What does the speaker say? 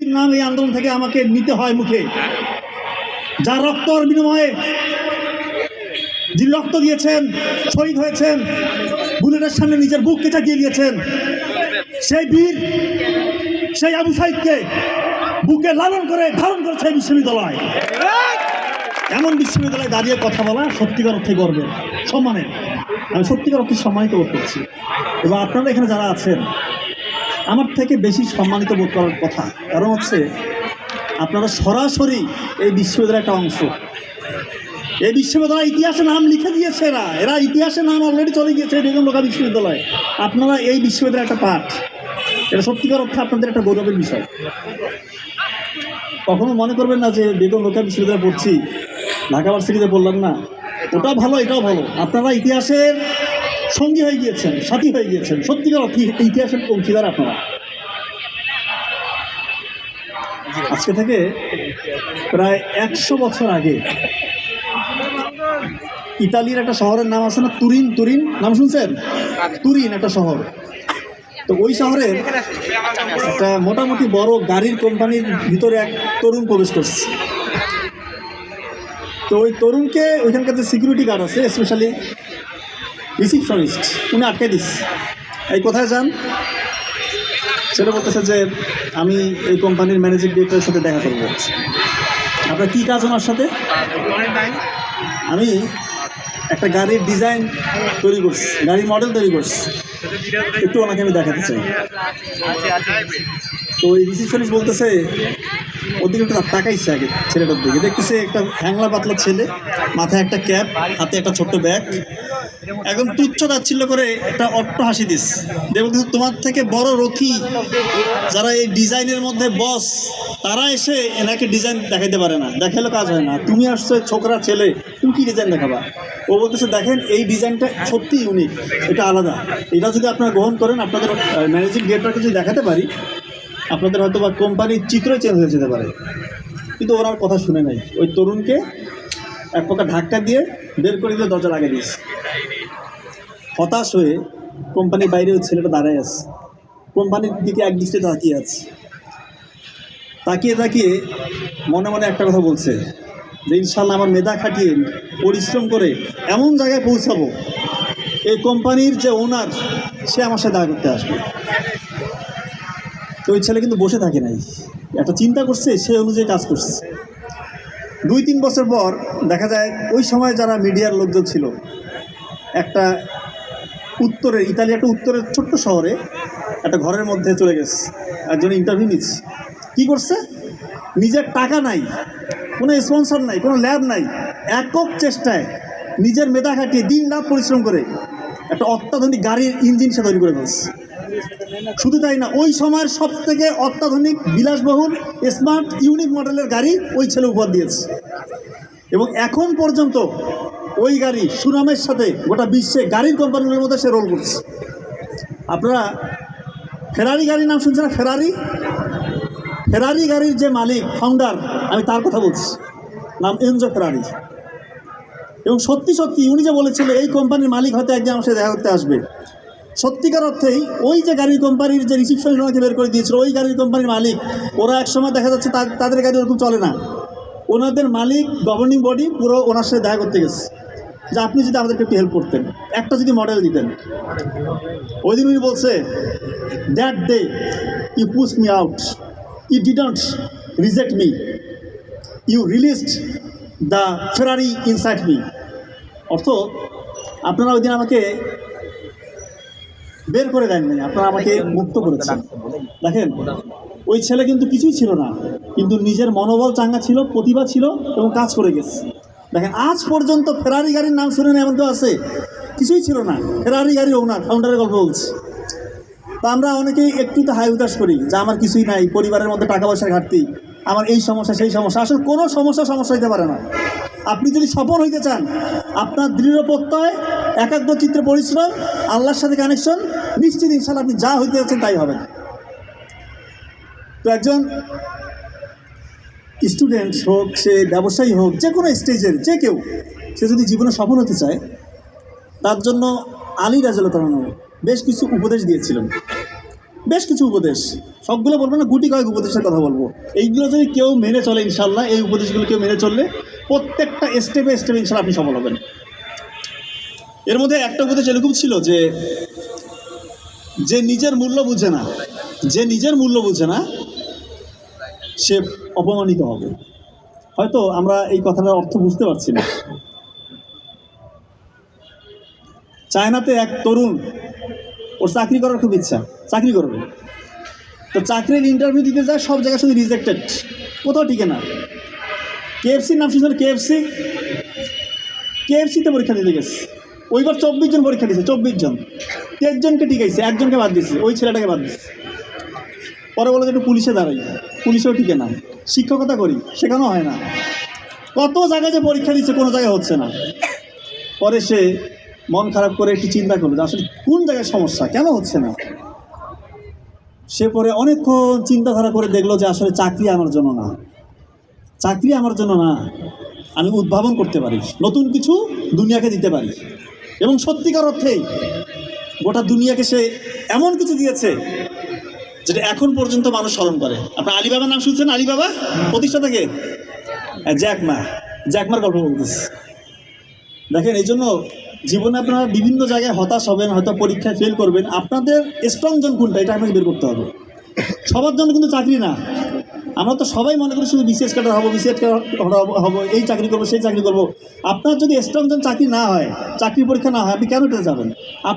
নাম এই আন্দোলন থেকে আমাকে নিতে হয় মুখে। যার রক্তর বিনিময়ে যিনি রক্ত দিয়েছেন, শহীদ হয়েছেন, বুলেটের সামনে নিজের বুককে চাকিয়ে দিয়েছেন সেই বীর, সেই আবু সাইদকে বুকে লালন করে, ধারণ করেছে বিশ্ববিদ্যালয়। এমন বিশ্ববিদ্যালয়ে দাঁড়িয়ে কথা বলা সত্যিকার অর্থে গর্বের। সম্মানের। আমি সত্যিকার অর্থে সম্মানিত বোধ করছি। এবং আপনারা এখানে যারা আছেন আমার থেকে বেশি সম্মানিত বোধ করার কথা। কারণ হচ্ছে, আপনারা সরাসরি এই বিশ্ববিদ্যালয়ের একটা অংশ। এই বিশ্ববিদ্যালয় ইতিহাসে নাম লিখে দিয়েছে এরা। এরা ইতিহাসে নাম অলরেডি চলে গিয়েছে বেগম লোকা বিশ্ববিদ্যালয়। আপনারা এই বিশ্ববিদ্যালয়ের একটা পাঠ। এটা সত্যিকার অর্থে আপনাদের একটা গৌরবের বিষয়। কখনো মনে করবেন না যে বেগম লোকা বিশ্ববিদ্যালয়ে পড়ছি। ঢাকা ভার্সিটিতে বললাম না। ওটাও ভালো, এটাও ভালো। আপনারা ইতিহাসের সঙ্গী হয়ে গিয়েছেন, সাথী হয়ে গিয়েছেন। সত্যিকার অর্থে ইতিহাসের অংশীদার আপনারা। আজকে থেকে প্রায় একশো বছর আগে ইতালির একটা শহরের নাম আছে না? তুরিন তুরিন? নাম শুনছেন? তুরিন একটা শহর। তো ওই শহরের একটা মোটামুটি বড় গাড়ির কোম্পানির ভিতরে এক তরুণ প্রবেশ করছে। তো ওই তরুণকে ওইখানকার যে সিকিউরিটি গার্ড আছে স্পেশালি রিসিপশনিস্ট উনি আটকে দিস। এই কোথায় যান? সেটা বলতেছে যে আমি এই কোম্পানির ম্যানেজিং ডিরেক্টরের সাথে দেখা করব। আপনার কী কাজ ওনার সাথে? আমি একটা গাড়ির ডিজাইন তৈরি করছি, গাড়ির মডেল তৈরি করছি। একটু ওনাকে আমি দেখাতে চাই। তো ওই রিসিপশনিস্ট বলতেছে ওদিকে একটু তাকাইছে আগে ছেলেটার দিকে। দেখতেছে একটা হ্যাংলা পাতলা ছেলে, মাথায় একটা ক্যাপ, হাতে একটা ছোট্ট ব্যাগ। একদম তুচ্ছ তাচ্ছিল্য করে একটা অট্ট হাসি দিস। বলতেছে, তোমার থেকে বড় রথী যারা এই ডিজাইনের মধ্যে বস, তারা এসে এনাকে ডিজাইন দেখাইতে পারে না। দেখাইলে কাজ হয় না। তুমি আসছো ছোকরা ছেলে, তুমি কি ডিজাইন দেখাবা? ও বলতেছে, দেখেন, এই ডিজাইনটা সত্যি ইউনিক এটা আলাদা। এটা যদি আপনারা গ্রহণ করেন, আপনাদের ম্যানেজিং ডিরেক্টরকে যদি দেখাতে পারি আপনাদের হয়তো বা কোম্পানির চিত্র চেঞ্জ হয়ে যেতে পারে। কিন্তু ওনার কথা শুনে নাই। ওই তরুণকে এক প্রকার ধাক্কা দিয়ে বের করে দিলে দরজা লাগিয়ে দিয়েছে হতাশ হয়ে কোম্পানির বাইরে ওই ছেলেটা দাঁড়ায় আছে। কোম্পানির দিকে এক দৃষ্টিতে তাকিয়ে আছে। তাকিয়ে তাকিয়ে মনে মনে একটা কথা বলছে যে ইনশাল্লাহ আমার মেধা খাটিয়ে, পরিশ্রম করে এমন জায়গায় পৌঁছাবো। এই কোম্পানির যে ওনার সে আমার সাথে দেখা করতে আসবে। তো ওই ছেলে কিন্তু বসে থাকে নাই। একটা চিন্তা করছে, সে অনুযায়ী কাজ করছে। দুই তিন বছর পর দেখা যায়, ওই সময় যারা মিডিয়ার লোকজন ছিল, একটা উত্তরের ইতালি একটা উত্তরের ছোট্ট শহরে একটা ঘরের মধ্যে চলে গেছে। একজন ইন্টারভিউ নিচ্ছে। কী করছে? নিজের টাকা নাই, কোনো স্পন্সর নাই, কোনো ল্যাব নাই, একক চেষ্টায় নিজের মেধা খাটিয়ে দিন রাত পরিশ্রম করে একটা অত্যাধুনিক গাড়ির ইঞ্জিন সে তৈরি করে ফেলছে। শুধু তাই না, ওই সময়ের সব থেকে অত্যাধুনিক, বিলাসবহুল স্মার্ট ইউনিক মডেলের গাড়ি ওই ছেলে উপহার দিয়েছে। এবং এখন পর্যন্ত ওই গাড়ি সুনামের সাথে গোটা বিশ্বে গাড়ির কোম্পানিগুলোর মধ্যে সে রোল করছে। আপনারা ফেরারি গাড়ির নাম শুনছেন ফেরারি ফেরারি গাড়ির যে মালিক ফাউন্ডার আমি তার কথা বলছি। নাম এনজো ফেরারি এবং সত্যি সত্যি, উনি যে বলেছিল, এই কোম্পানির মালিক হয়তো একদিন আমার সাথে দেখা করতে আসবে। সত্যিকার অর্থেই ওই যে গাড়ির কোম্পানির যে রিসিপশন ওনাকে বের করে দিয়েছিল, ওই গাড়ির কোম্পানির মালিক, ওরা একসময় দেখা যাচ্ছে তাদের গাড়ি ওরকম চলে না। ওনাদের মালিক গভর্নিং বডি পুরো ওনার সাথে দেখা করতে গেছে। যে আপনি যদি আমাদেরকে একটু হেল্প করতেন, একটা যদি মডেল দিতেন। ওই দিন উনি বলছে that day you push me out you didn't reject me you released the Ferrari inside me অর্থ, আপনারা ওই দিন আমাকে বের করে দেননি আপনারা আমাকে মুক্ত করেছেন। দেখেন ওই ছেলে কিন্তু কিছুই ছিল না কিন্তু নিজের মনোবল চাঙ্গা ছিল প্রতিভা ছিল এবং কাজ করে গেছে। দেখেন আজ পর্যন্ত ফেরারি গাড়ির নাম শুনে এমন কেউ আছে? কিছুই ছিল না। ফেরারি গাড়ির ওনার ফাউন্ডারের গল্প বলছি। তা আমরা অনেকেই একটু তো হাই উদাস করি যে আমার কিছুই নাই পরিবারের মধ্যে টাকা পয়সার ঘাটতি আমার এই সমস্যা সেই সমস্যা। আসলে কোনো সমস্যা সমস্যা হইতে পারে না। আপনি যদি সফল হইতে চান আপনার দৃঢ় প্রত্যয় একাগ্র চিত্রে পরিশ্রম আল্লাহর সাথে কানেকশন নিশ্চিত ইনশাল্লাহ আপনি যা হইতে যাচ্ছেন তাই হবে তো একজন স্টুডেন্ট হোক, সে ব্যবসায়ী হোক, যে কোনো স্টেজের যে কেউ, সে যদি জীবনে সফল হতে চায়, তার জন্য আলী রাজু বেশ কিছু উপদেশ দিয়েছিলেন। বেশ কিছু উপদেশ। সবগুলো বলব না, গুটি কয়েক উপদেশের কথা বলব। এইগুলো যদি কেউ মেনে চলে ইনশাল্লাহ এই উপদেশগুলো কেউ মেনে চললে প্রত্যেকটা স্টেপে স্টেপে ইনশাল্লাহ আপনি সফল হবেন। এর মধ্যে একটা উপদেশ এরকম ছিল যে যে নিজের মূল্য বুঝে না, যে নিজের মূল্য বুঝে না, সে অপমানিত হবে। হয়তো আমরা এই কথাটার অর্থ বুঝতে পারছি না। চায়নাতে এক তরুণ, ওর চাকরি করার খুব ইচ্ছা, চাকরি করবে। তো চাকরির ইন্টারভিউ দিতে যায়, সব জায়গায় শুধু রিজেক্টেড কোথাও টিকে না। কেএফসির নাম শুনছেন? কেএফসি কেএফসিতে পরীক্ষা দিতে গেছে। ওইবার চব্বিশ জন পরীক্ষা দিয়েছে চব্বিশ জন। তেইশজনকে টিকাইছে একজনকে বাদ দিচ্ছে ওই ছেলেটাকে বাদ দিয়েছে পরে বলে যে একটু পুলিশে দাঁড়াই, পুলিশেও টিকে না। শিক্ষকতা করি, সেখানেও হয় না। কত জায়গায় যে পরীক্ষা দিচ্ছে কোনো জায়গায় হচ্ছে না। পরে সে মন খারাপ করে একটু চিন্তা করল যে আসলে কোন জায়গায় সমস্যা, কেন হচ্ছে না? সে পরে অনেকক্ষণ চিন্তাধারা করে দেখল যে আসলে চাকরি আমার জন্য না। চাকরি আমার জন্য না, আমি উদ্ভাবন করতে পারি, নতুন কিছু দুনিয়াকে দিতে পারি। এবং সত্যিকার অর্থেই গোটা দুনিয়াকে সে এমন কিছু দিয়েছে যেটা এখন পর্যন্ত মানুষ স্মরণ করে। আপনার আলিবাবার নাম শুনছেন? আলিবাবা প্রতিষ্ঠাতা কে? হ্যাঁ, জ্যাকমা জ্যাকমার গল্প বলতেছে। দেখেন এই জন্য জীবনে আপনারা বিভিন্ন জায়গায় হতাশ হবেন হয়তো পরীক্ষায় ফেল করবেন। আপনাদের স্ট্রং জন কোনটা? এটা আপনাকে বের করতে হবে। সবার জন্য কিন্তু চাকরি না। আমরা তো সবাই মনে করি শুধু বিসিএস ক্যাডার হব বিসিএস ক্যাডার হব এই চাকরি করব, সেই চাকরি করব। আপনার যদি স্ট্রং চাকরি না হয়, চাকরি পরীক্ষা না হয়, আপনি কেন যাবেন?